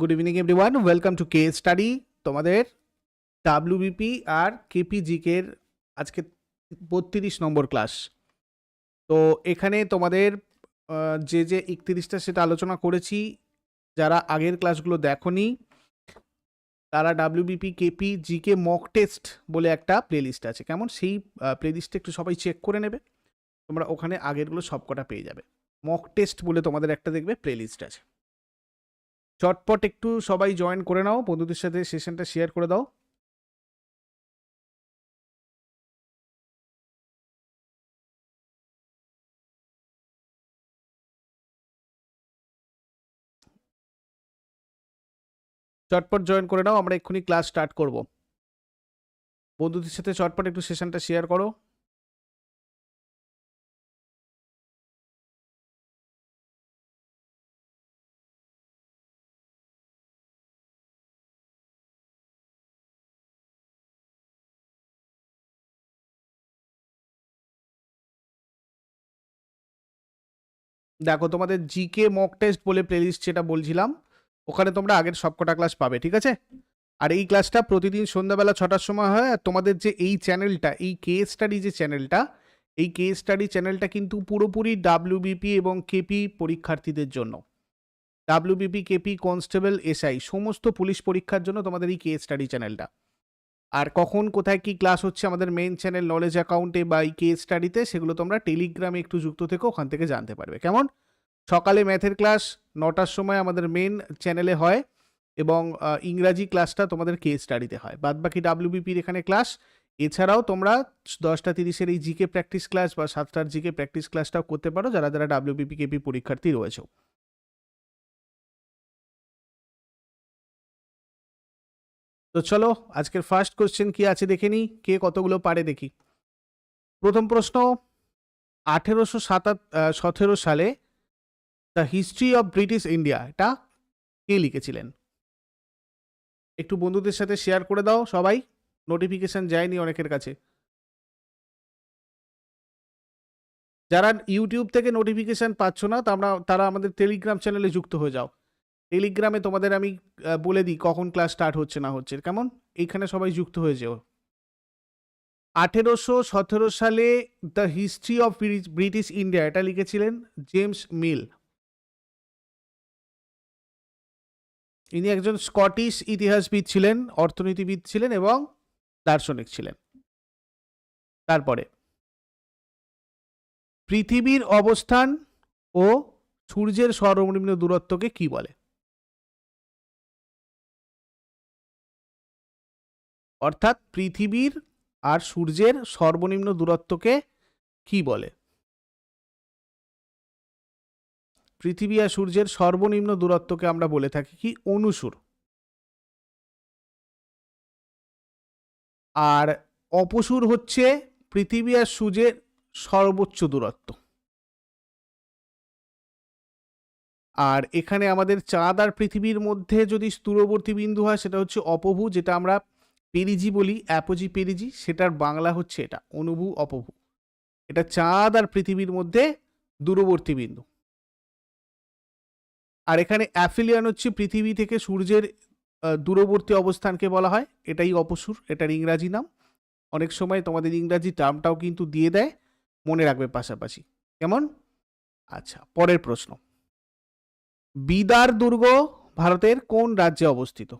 Good evening every one welcome to K study তোমাদের WBP আর কেপিজিকের আজকে বত্রিশ নম্বর ক্লাস তো এখানে তোমাদের যে যে একত্রিশটা সেটা আলোচনা করেছি, যারা আগের ক্লাসগুলো দেখোনি, তারা WBP KP GK mock test বলে একটা প্লেলিস্ট আছে। কেমন? সেই প্লেলিস্টে একটু সবাই চেক করে নেবে। তোমরা ওখানে আগেরগুলো সবকটা পেয়ে যাবে। মক টেস্ট বলে তোমাদের একটা দেখবে প্লেলিস্ট আছে। চটপট একটু সবাই জয়েন করে নাও, বন্ধুদের সাথে সেশনটা শেয়ার করে দাও। চটপট জয়েন করে নাও, আমরা এক্ষুনি ক্লাস স্টার্ট করব। বন্ধুদের সাথে চটপট একটু সেশনটা শেয়ার করো। দেখো, তোমাদের জিকে মক টেস্ট বলে প্লেলিস্ট যেটা বলছিলাম, ওখানে তোমরা আগের সবকটা ক্লাস পাবে, ঠিক আছে? আর এই ক্লাসটা প্রতিদিন সন্ধ্যাবেলা ছটার সময় হয়, আর তোমাদের যে এই চ্যানেলটা এই কে স্টাডি যে চ্যানেলটা এই কে স্টাডি চ্যানেলটা কিন্তু পুরোপুরি ডাব্লিউবিপি এবং কেপি পরীক্ষার্থীদের জন্য। ডাব্লিউবিপি কেপি কনস্টেবল এসআই সমস্ত পুলিশ পরীক্ষার জন্য তোমাদের এই কে স্টাডি চ্যানেলটা আর কখন কোথায় কি ক্লাস হচ্ছে আমাদের মেন চ্যানেল নলেজ অ্যাকাউন্টে বা এই কে স্টাডিতে সেগুলো তোমরা টেলিগ্রামে একটু যুক্ত থেকে, ওখান থেকে জানতে পারবে। কেমন? সকালে ম্যাথের ক্লাস নটার সময় আমাদের মেন চ্যানেলে হয় এবং ইংরাজি ক্লাসটা তোমাদের কে স্টাডিতে হয়। বাদ বাকি ডাব্লিউবিপির এখানে ক্লাস এছাড়াও তোমরা দশটা তিরিশের এই জিকে প্র্যাকটিস ক্লাস বা সাতটার জিকে প্র্যাকটিস ক্লাসটাও করতে পারো, যারা যারা ডাব্লিউবিপি কেপি পরীক্ষার্থী রয়েছে। তো চলো, আজকের ফার্স্ট কোশ্চেন কি আছে দেখে নিই, কে কতগুলো পারে দেখি। প্রথম প্রশ্ন, আঠেরোশো সতেরো সালে the history of British India এটা কে লিখেছিলেন? একটু বন্ধুদের সাথে শেয়ার করে দাও সবাই নোটিফিকেশন যায়নি অনেকের কাছে। যারা ইউটিউব থেকে নোটিফিকেশন পাচ্ছ না তারা আমাদের টেলিগ্রাম চ্যানেলে যুক্ত হয়ে যাও। টেলিগ্রামে তোমাদের আমি বলে দিই কখন ক্লাস স্টার্ট হচ্ছে না হচ্ছে। কেমন? এইখানে সবাই যুক্ত হয়ে যেও। আঠেরোশো সতেরো সালে the history of British India এটা লিখেছিলেন জেমস মিল ইনি একজন স্কটিশ ইতিহাসবিদ ছিলেন, অর্থনীতিবিদ ছিলেন এবং দার্শনিক ছিলেন। তারপরে, পৃথিবীর অবস্থান ও সূর্যের সর্বনিম্ন দূরত্বকে কি বলে? অর্থাৎ পৃথিবীর আর সূর্যের সর্বনিম্ন দূরত্বকে কি বলে? পৃথিবী আর সূর্যের সর্বনিম্ন দূরত্বকে আমরা বলে থাকি কি? অনুসুর। আর অপসুর হচ্ছে পৃথিবী আর সূর্যের সর্বোচ্চ দূরত্ব। আর এখানে আমাদের চাঁদ আর পৃথিবীর মধ্যে যদি দূরবর্তী বিন্দু হয়, সেটা হচ্ছে অপভু, যেটা আমরা পেরিজি বলি, অ্যাপোজি পেরিজি, সেটার বাংলা হচ্ছে এটা, অনুভূ, অপভু। এটা চাঁদ আর পৃথিবীর মধ্যে দূরবর্তী বিন্দু। আর এখানে অ্যাফিলিয়ান হচ্ছে পৃথিবী থেকে সূর্যের দূরবর্তী অবস্থানকে বলা হয়, এটাই অপসুর, এটার ইংরাজি নাম। অনেক সময় তোমাদের ইংরাজি টার্মটাও কিন্তু দিয়ে দেয়, মনে রাখবে পাশাপাশি। কেমন? আচ্ছা পরের প্রশ্ন। বিদার দুর্গ ভারতের কোন রাজ্যে অবস্থিত?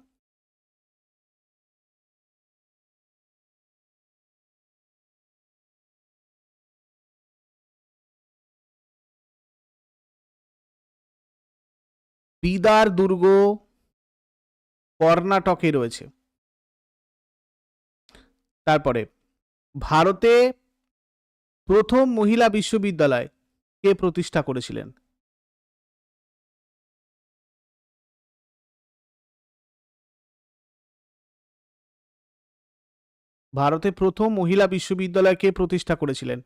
বিদার দুর্গ কর্ণাটকে রয়েছে। তারপরে, ভারতে প্রথম মহিলা বিশ্ববিদ্যালয় কে প্রতিষ্ঠা করেছিলেন? ভারতে প্রথম মহিলা বিশ্ববিদ্যালয় কে প্রতিষ্ঠা করেছিলেন?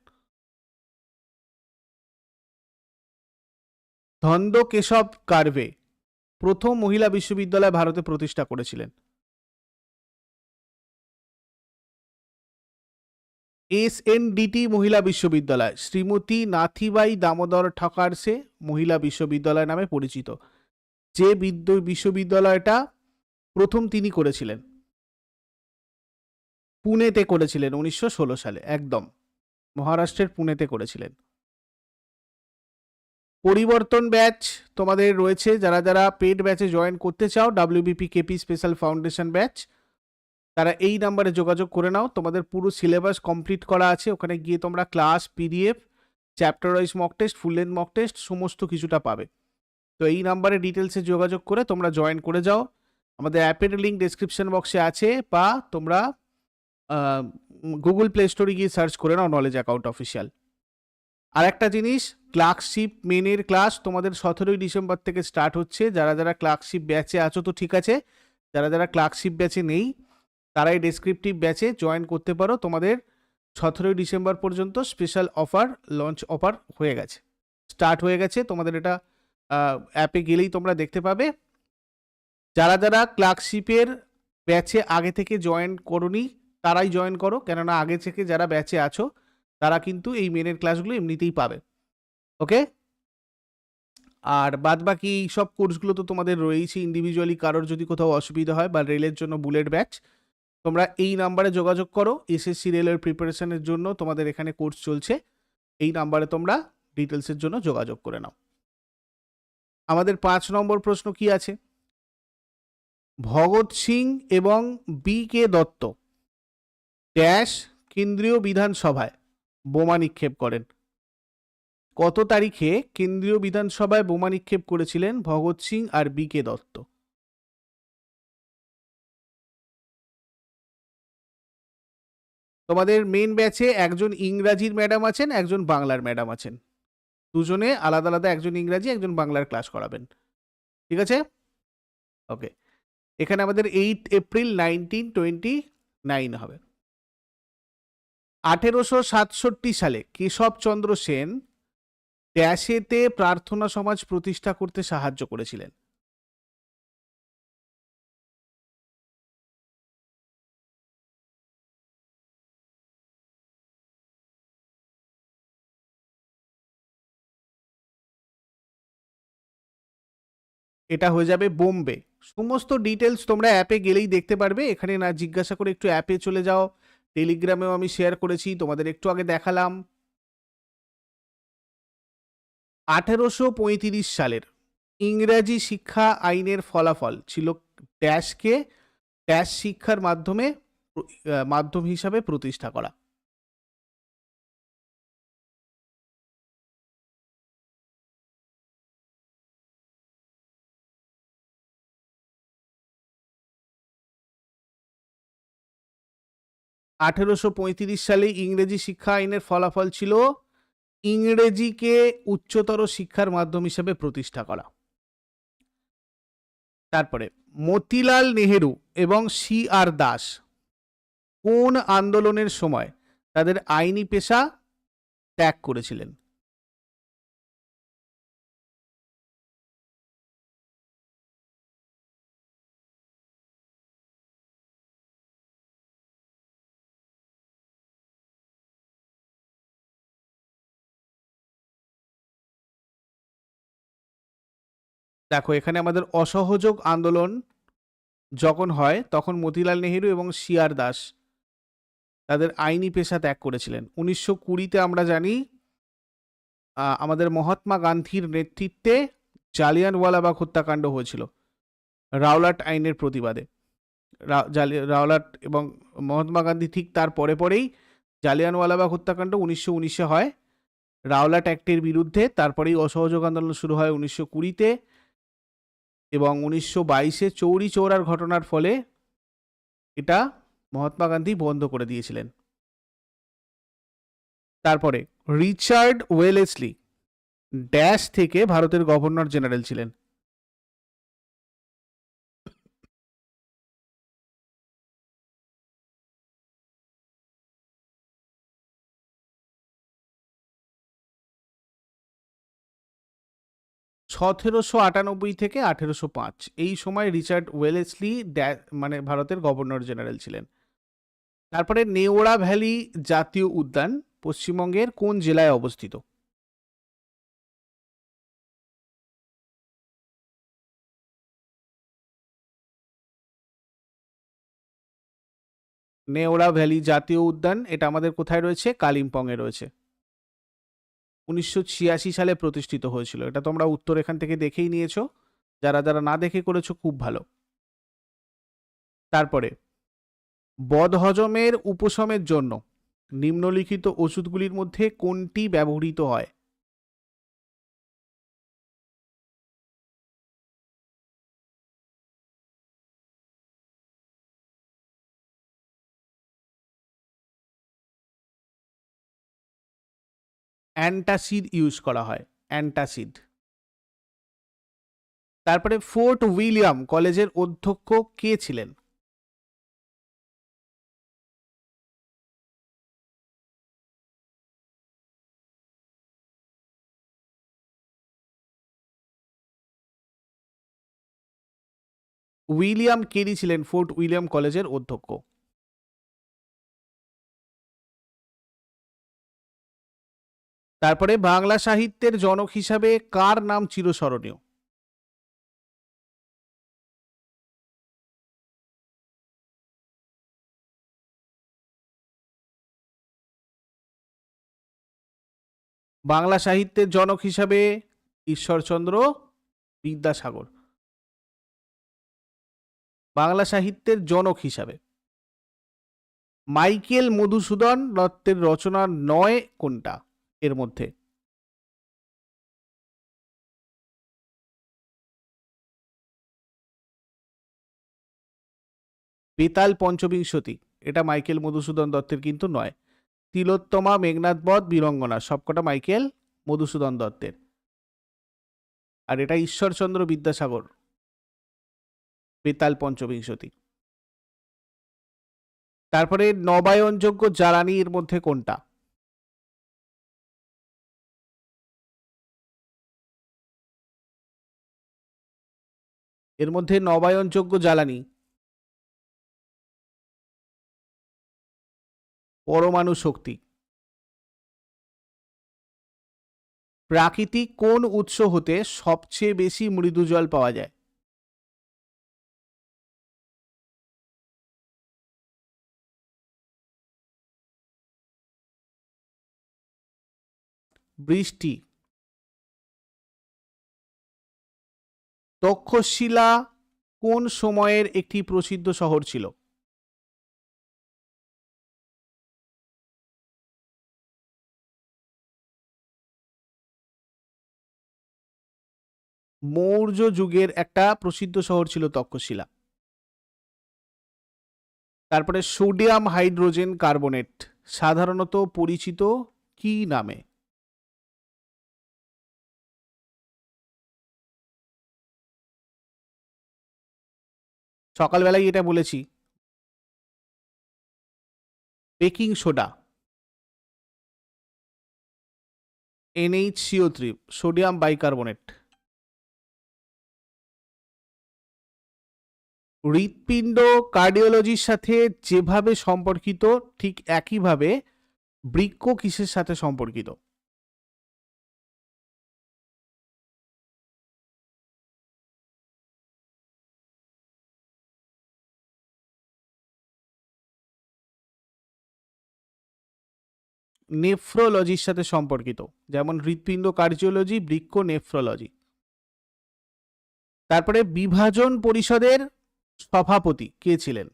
ধন্দ কেশব কার্ভে। প্রথম মহিলা বিশ্ববিদ্যালয় ভারতে প্রতিষ্ঠা করেছিলেন। এস মহিলা বিশ্ববিদ্যালয়, শ্রীমতী নাথিবাই দামোদর ঠকারসে মহিলা বিশ্ববিদ্যালয় নামে পরিচিত। যে বিদ্য- বিশ্ববিদ্যালয়টা প্রথম তিনি করেছিলেন। পুনেতে করেছিলেন, উনিশশো ষোলো সালে, একদম। মহারাষ্ট্রের পুনেতে করেছিলেন। পরিবর্তন ব্যাচ তোমাদের রয়েছে। যারা যারা পেড ব্যাচে জয়েন করতে চাও WBP KP special foundation batch তারা এই নাম্বারে যোগাযোগ করে নাও। তোমাদের পুরো সিলেবাস কমপ্লিট করা আছে। ওখানে গিয়ে তোমরা class PDF chapter wise mock test full length mock test সমস্ত কিছুটা পাবে। তো এই নাম্বারে ডিটেলসে যোগাযোগ করে তোমরা জয়েন করে যাও। আমাদের অ্যাপের লিঙ্ক ডেসক্রিপশন বক্সে আছে বা তোমরা গুগল প্লে স্টোরে গিয়ে সার্চ করে নাও নলেজ অ্যাকাউন্ট অফিসিয়াল আর একটা জিনিস ক্লার্কশিপ মেনের ক্লাস তোমাদের সতেরোই ডিসেম্বর থেকে স্টার্ট হচ্ছে। যারা যারা ক্লার্কশিপ ব্যাচে আছো তো ঠিক আছে। যারা যারা ক্লার্কশিপ ব্যাচে নেই তারা এই ডেসক্রিপটিভ ব্যাচে জয়েন করতে পারো। তোমাদের সতেরোই ডিসেম্বর পর্যন্ত স্পেশাল অফার লঞ্চ অফার হয়ে গেছে। স্টার্ট হয়ে গেছে। তোমাদের এটা অ্যাপে গেলেই তোমরা দেখতে পাবে। যারা যারা ক্লার্কশিপের ব্যাচে আগে থেকে জয়েন করনি, তারাই জয়েন করো। কেননা আগে থেকে যারা ব্যাচে আছো তারা কিন্তু এই মেনের ক্লাসগুলো এমনিতেই পাবে। ওকে আর বাদ বাকি সব কোর্সগুলো তো তোমাদের রয়েছে ইন্ডিভিজুয়ালি কারোর যদি কোথাও অসুবিধা হয় বা রেলের জন্য বুলেট ব্যাচ তোমরা এই নাম্বারে যোগাযোগ করো এসএসসি রেলের প্রিপারেশনের জন্য তোমাদের এখানে কোর্স চলছে। এই নাম্বারে তোমরা ডিটেলসের জন্য যোগাযোগ করে নাও। আমাদের পাঁচ নম্বর প্রশ্ন কি আছে? ভগৎ সিং এবং বি কে দত্ত ড্যাশ কেন্দ্রীয় বিধানসভায় বোমা নিক্ষেপ করেন। কত তারিখে কেন্দ্রীয় বিধানসভায় বোমা নিক্ষেপ করেছিলেন ভগৎ সিং আর বি কে দত্ত। তোমাদের মেন ব্যাচে একজন ইংরাজির ম্যাডাম আছেন, একজন বাংলার ম্যাডাম আছেন। দুজনে আলাদা আলাদা একজন ইংরাজি, একজন বাংলার ক্লাস করাবেন। ঠিক আছে? ওকে এখানে আমাদের eight April nineteen twenty nine হবে। আঠেরোশো সাতষট্টি সালে কেশবচন্দ্র সেন ড্যাশেতে প্রার্থনা সমাজ প্রতিষ্ঠা করতে সাহায্য করেছিলেন। এটা হয়ে যাবে বোম্বে। সমস্ত ডিটেলস তোমরা অ্যাপে গেলেই দেখতে পারবে। এখানে না জিজ্ঞাসা করে একটু অ্যাপে চলে যাও। টেলিগ্রামেও আমি শেয়ার করেছি, তোমাদের একটু আগে দেখালাম। আঠেরোশো পঁয়ত্রিশ সালের ইংরাজি শিক্ষা আইনের ফলাফল ছিল ড্যাশকে ড্যাশ শিক্ষার মাধ্যমে মাধ্যম হিসাবে প্রতিষ্ঠা করা। আঠেরোশো পঁয়ত্রিশ সালে ইংরেজি শিক্ষা আইনের ফলাফল ছিল ইংরেজিকে উচ্চতর শিক্ষার মাধ্যম হিসেবে প্রতিষ্ঠা করা। তারপরে মতিলাল নেহেরু এবং সি আর দাস কোন আন্দোলনের সময় তাদের আইনি পেশা ত্যাগ করেছিলেন? দেখো, এখানে আমাদের অসহযোগ আন্দোলন যখন হয়, তখন মতিলাল নেহেরু এবং শিয়ার দাস তাদের আইনি পেশা ত্যাগ করেছিলেন। উনিশশো কুড়িতে আমরা জানি আমাদের মহাত্মা গান্ধীর নেতৃত্বে জালিয়ানওয়ালাবাগ হত্যাকাণ্ড হয়েছিল, রাওলাট আইনের প্রতিবাদে। রাওলাট এবং মহাত্মা গান্ধী ঠিক তার পরে পরেই জালিয়ানওয়ালাবাগ হত্যাকাণ্ড উনিশশো উনিশে হয়, রাওলাট অ্যাক্টের বিরুদ্ধে। তারপরেই অসহযোগ আন্দোলন শুরু হয় উনিশশো কুড়িতে। এবং উনিশশো বাইশে চৌরি চৌরার ঘটনার ফলে এটা মহাত্মা গান্ধী বন্ধ করে দিয়েছিলেন। তারপরে রিচার্ড ওয়েলেসলি ড্যাশ থেকে ভারতের গভর্নর জেনারেল ছিলেন। সতেরোশো আটানব্বই থেকে আঠেরোশো পাঁচ। এই সময় রিচার্ড ওয়েলেসলি মানে ভারতের গভর্নর জেনারেল ছিলেন। তারপরে নেওড়া ভ্যালি জাতীয় উদ্যান পশ্চিমবঙ্গের কোন জেলায় অবস্থিত? নেওড়া ভ্যালি জাতীয় উদ্যান, এটা আমাদের কোথায় রয়েছে? কালিম্পংয়ে রয়েছে। উনিশশো ছিয়াশি সালে প্রতিষ্ঠিত হয়েছিল। এটা তোমরা উত্তর এখান থেকে দেখেই নিয়েছো। যারা যারা না দেখে করেছ, খুব ভালো। তারপরে, বদহজমের উপশমের জন্য নিম্নলিখিত ওষুধগুলির মধ্যে কোনটি ব্যবহৃত হয়? অ্যান্টাসিড ইউজ করা হয়, অ্যান্টাসিড। তারপরে ফোর্ট উইলিয়াম কলেজের অধ্যক্ষ কে ছিলেন? উইলিয়াম কেরি ছিলেন ফোর্ট উইলিয়াম কলেজের অধ্যক্ষ। তারপরে বাংলা সাহিত্যের জনক হিসাবে কার নাম চিরস্মরণীয়? বাংলা সাহিত্যের জনক হিসাবে ঈশ্বরচন্দ্র বিদ্যাসাগর। বাংলা সাহিত্যের জনক হিসাবে মাইকেল মধুসূদন দত্তের রচনা নয় কোনটা? এর মধ্যে। বেতাল পঞ্চবিংশতি, এটা মাইকেল মধুসূদন দত্তের কিন্তু নয়। তিলোত্তমা, মেঘনাথ বধ, বীরঙ্গনা, সবকটা মাইকেল মধুসূদন দত্তের। আর এটা ঈশ্বরচন্দ্র বিদ্যাসাগর, বেতাল পঞ্চবিংশতি। তারপরে নবায়নযোগ্য জ্বালানি এর মধ্যে কোনটা? এর মধ্যে নবায়নযোগ্য জ্বালানি। পরমাণু শক্তি। প্রাকৃতিক কোন উৎস হতে সবচেয়ে বেশি মৃদু জল পাওয়া যায়? বৃষ্টি। তক্ষশিলা কোন সময়ের একটি প্রসিদ্ধ শহর ছিল? মৌর্য যুগের একটা প্রসিদ্ধ শহর ছিল তক্ষশিলা। তারপরে সোডিয়াম হাইড্রোজেন কার্বনেট, সাধারণত পরিচিত কি নামে? সকালবেলায় এটা বলেছি। Baking soda. NH CO three, sodium bicarbonate. হৃৎপিণ্ড কার্ডিওলজির সাথে যেভাবে সম্পর্কিত, ঠিক একইভাবে বৃক্ক কিসের সাথে সম্পর্কিত? নেফ্রোলজির সাথে সম্পর্কিত, যেমন হৃৎপিণ্ড কার্ডিওলজি বৃক্ষ নেফ্রোলজি। তারপরে বিভাজন পরিষদের সভাপতি কে ছিলেন?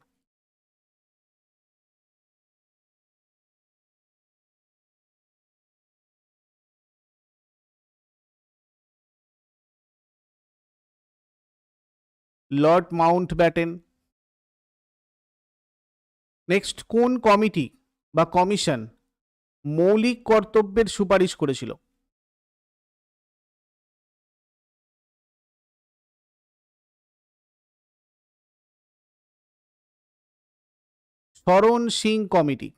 লর্ড মাউন্ট ব্যাটেন নেক্সট, কোন কমিটি বা কমিশন মৌলিক কর্তব্যের সুপারিশ করেছিল। শরণ সিং কমিটি।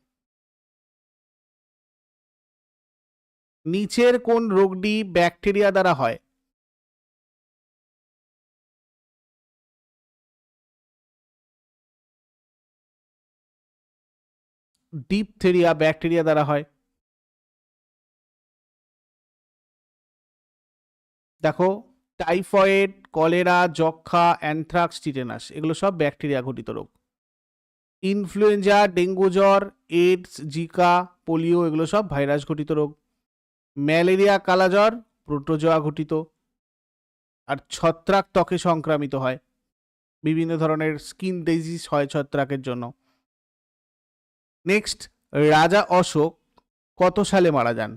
নিচের কোন রোগটি ব্যাকটেরিয়া দ্বারা হয়? ডিপথেরিয়া ব্যাকটেরিয়া দ্বারা হয়। দেখো টাইফয়েড কলেরা যক্ষা অ্যানথ্রাক্স টিটেনাস এগুলো সব ব্যাকটেরিয়া ঘটিত রোগ। ইনফ্লুয়েঞ্জা ডেঙ্গু জ্বর এইডস জিকা পোলিও এগুলো সব ভাইরাস ঘটিত রোগ। ম্যালেরিয়া কালাজ্বর প্রোটোজোয়া ঘটিত। আর ছত্রাক ত্বকে সংক্রামিত হয়। বিভিন্ন ধরনের স্কিন ডিজিজ হয় ছত্রাকের জন্য। নেক্সট রাজা অশোক কত সালে মারা যান?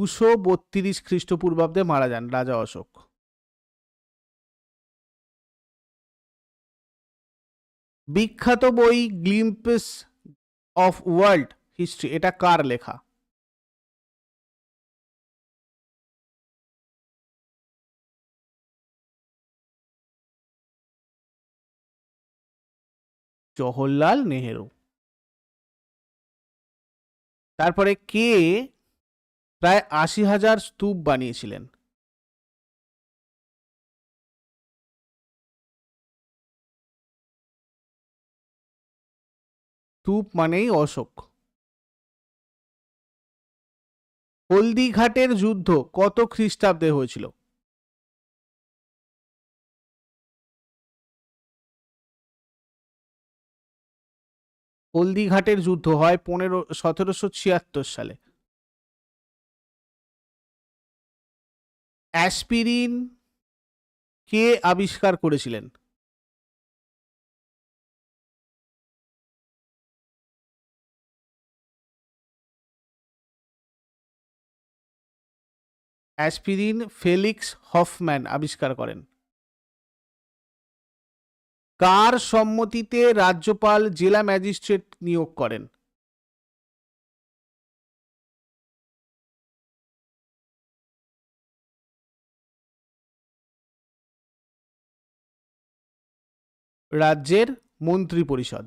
দুশো বত্রিশ খ্রিস্টপূর্বাব্দে মারা যান রাজা অশোক। বিখ্যাত বই গ্লিম্পস অফ ওয়ার্ল্ড হিস্ট্রি, এটা কার লেখা? জওহরলাল নেহেরু। তারপরে কে প্রায় আশি হাজার স্তূপ বানিয়েছিলেন। স্তূপ মানেই অশোক। হলদিঘাটের যুদ্ধ কত খ্রিস্টাব্দে হয়েছিল? হলদিঘাটের যুদ্ধ হয় পনেরো, সতেরোশো ছিয়াত্তর সালে। অ্যাসপিরিন কে আবিষ্কার করেছিলেন? অ্যাসপিরিন ফেলিক্স হফম্যান আবিষ্কার করেন। কার সম্মতিতে রাজ্যপাল জেলা ম্যাজিস্ট্রেট নিয়োগ করেন? রাজ্যের মন্ত্রিপরিষদ।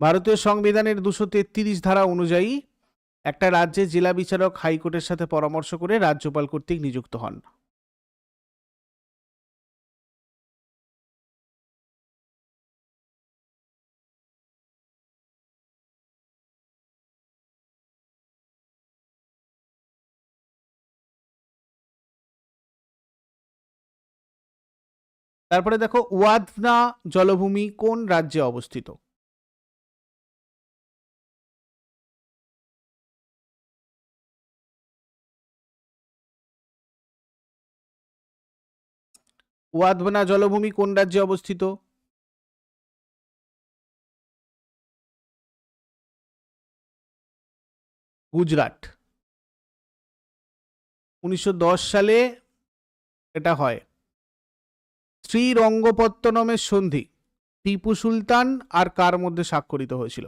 ভারতীয় সংবিধানের দুশো তেত্রিশ ধারা অনুযায়ী একটা রাজ্যে জেলা বিচারক হাইকোর্টের সাথে পরামর্শ করে রাজ্যপাল কর্তৃক নিযুক্ত হন। তারপরে দেখো ওয়াদনা জলভূমি কোন রাজ্যে অবস্থিত? ওয়াদনা জলভূমি কোন রাজ্যে অবস্থিত? গুজরাট। উনিশশো দশ সালে এটা হয়। শ্রীরঙ্গপত্তনমের সন্ধি টিপু সুলতান আর কার মধ্যে স্বাক্ষরিত হয়েছিল?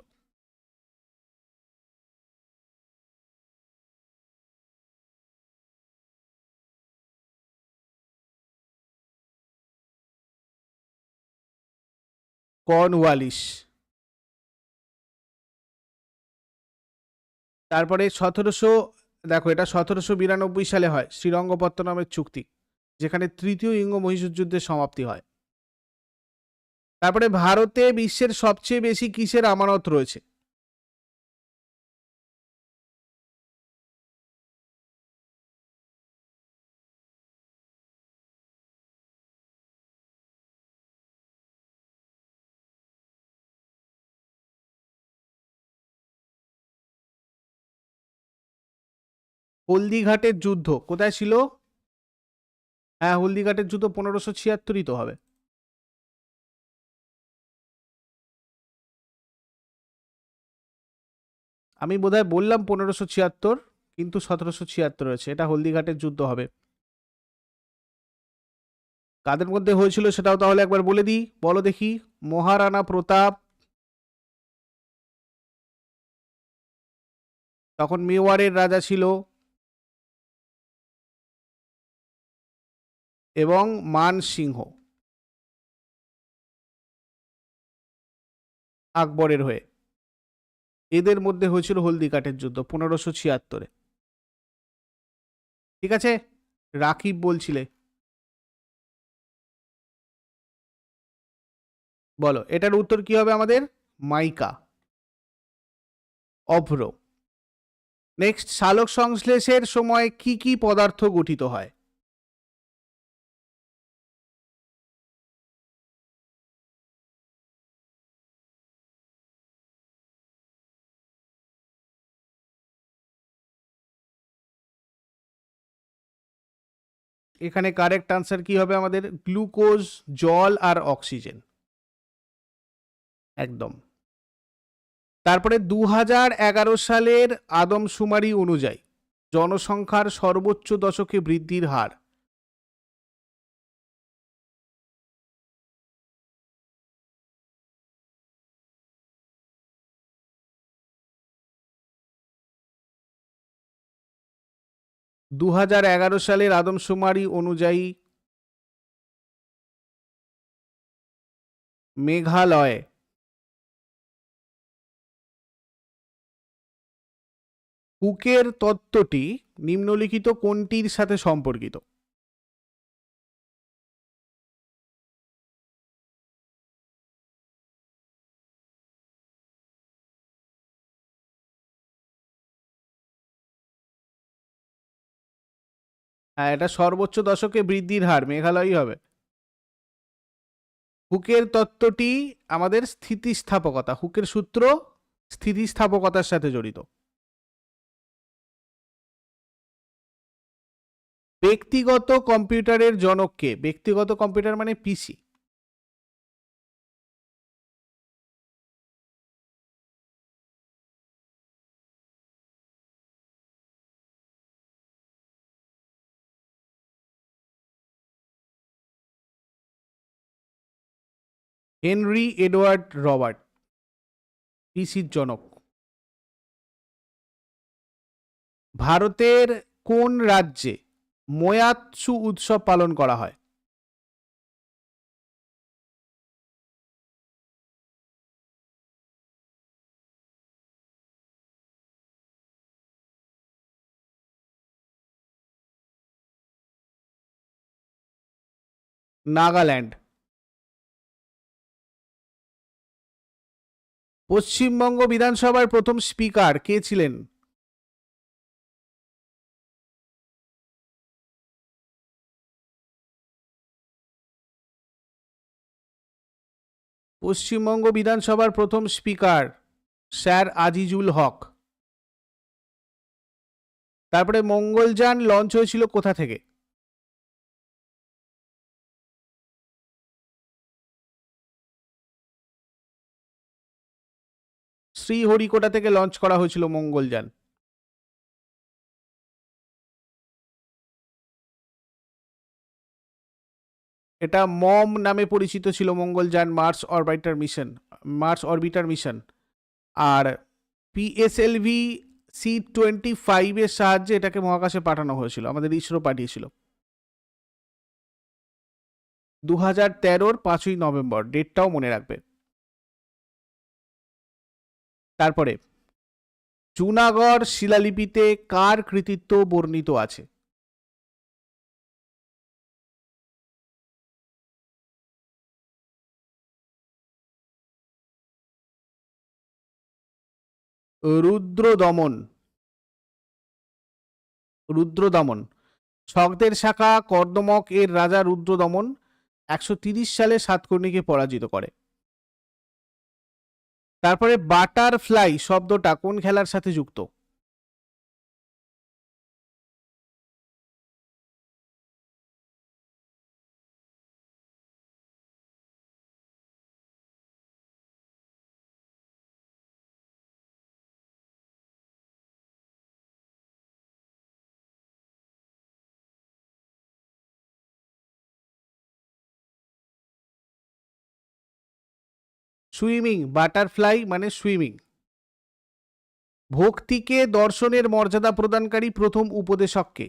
কর্নওয়ালিস তারপরে সতেরোশো, দেখো এটা সতেরোশো বিরানব্বই সালে হয়, শ্রীরঙ্গপত্তনমের চুক্তি। যেখানে তৃতীয় ইঙ্গ মহীশূর যুদ্ধের সমাপ্তি হয়। তারপরে ভারতে বিশ্বের সবচেয়ে বেশি কিসের আমানত রয়েছে? হলদিঘাটের যুদ্ধ কোথায় ছিল? হ্যাঁ হলদিঘাটের জুতো পনেরোশো ছিয়াত্তরই তো হবে। আমি বোধহয় বললাম পনেরোশো ছিয়াত্তর, কিন্তু সতেরোশো ছিয়াত্তর হয়েছে এটা হলদিঘাটের যুদ্ধ হবে। কাদের মধ্যে হয়েছিল সেটাও তাহলে একবার বলে দিই। বলো দেখি, মহারানা প্রতাপ। তখন মেওয়ারের রাজা ছিল। এবং মান সিংহ। আকবরের হয়ে। এদের মধ্যে হয়েছিল হলদিঘাটের যুদ্ধ, পনেরোশো ছিয়াত্তরে। ঠিক আছে? রাকিব বলছিলে। বলো, এটার উত্তর কি হবে আমাদের? মাইকা। অভ্র। নেক্সট সালোক সংশ্লেষের সময় কি কি পদার্থ গঠিত হয়? এখানে কারেক্ট আনসার কি হবে আমাদের? গ্লুকোজ জল আর অক্সিজেন একদম। তারপরে দু সালের আদমশুমারি অনুযায়ী জনসংখ্যার সর্বোচ্চ দশকে বৃদ্ধির হার দু সালের আদমশুমারি অনুযায়ী মেঘালয়। কুকের তত্ত্বটি নিম্নলিখিত কোনটির সাথে সম্পর্কিত? হ্যাঁ এটা সর্বোচ্চ দশকে বৃদ্ধির হার, মেঘালয়ই হবে। হুকের তত্ত্বটি আমাদের স্থিতিস্থাপকতা, হুকের সূত্র স্থিতিস্থাপকতার সাথে জড়িত। ব্যক্তিগত কম্পিউটারের জনককে, ব্যক্তিগত কম্পিউটার মানে পিসি হেনরি এডওয়ার্ড রবার্ট পিসির জনক। ভারতের কোন রাজ্যে ময়াৎসু উৎসব পালন করা হয়? নাগাল্যান্ড। পশ্চিমবঙ্গ বিধানসভার প্রথম স্পিকার কে ছিলেন? পশ্চিমবঙ্গ বিধানসভার প্রথম স্পিকার স্যার আজিজুল হক। তারপরে মঙ্গলযান লঞ্চ হয়েছিল কোথা থেকে? শ্রীহরিকোটা থেকে লঞ্চ করা হয়েছিল মঙ্গলযান। এটা মম নামে পরিচিত ছিল Mangalyaan Mars orbiter mission, Mars orbiter mission. আর পিএসএলভি সি টোয়েন্টি ফাইভের সাহায্যে এটাকে মহাকাশে পাঠানো হয়েছিল, আমাদের ইসরো পাঠিয়েছিল। দু হাজার তেরোর পাঁচই নভেম্বর ডেটটাও মনে রাখবে। তারপরে জুনাগড় শিলালিপিতে কার কৃতিত্ব বর্ণিত আছে? রুদ্র দমন রুদ্র দমন শকদের শাখা কর্দমক এর রাজা রুদ্র দমন একশো সালে সাতকর্ণীকে পরাজিত করে। তারপরে বাটারফ্লাই শব্দটা কোন খেলার সাথে যুক্ত? সুইমিং, বাটারফ্লাই মানে সুইমিং। ভক্তিকে দর্শনের মর্যাদা প্রদানকারী প্রথম উপদেশককে।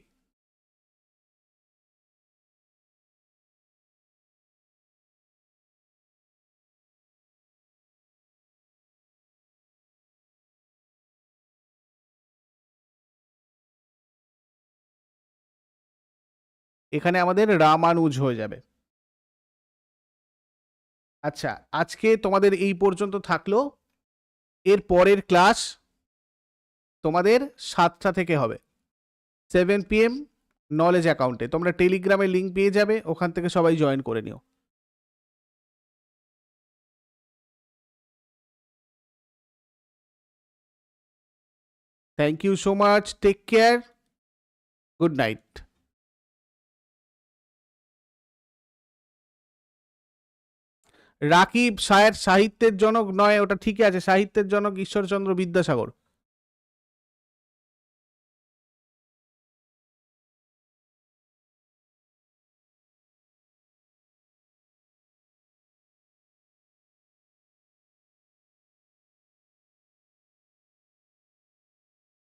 এখানে আমাদের রামানুজ হয়ে যাবে। আচ্ছা আজকে তোমাদের এই পর্যন্ত থাকল। এর পরের ক্লাস তোমাদের সাতটা থেকে হবে। সেভেন পিএম নলেজ অ্যাকাউন্টে তোমরা টেলিগ্রামে লিঙ্ক পেয়ে যাবে, ওখান থেকে সবাই জয়েন করে নিও। Thank you so much take care good night Rakib সায়ের সাহিত্যের জনক নয় ওটা ঠিকই আছে সাহিত্যের জনক ঈশ্বরচন্দ্র বিদ্যাসাগর।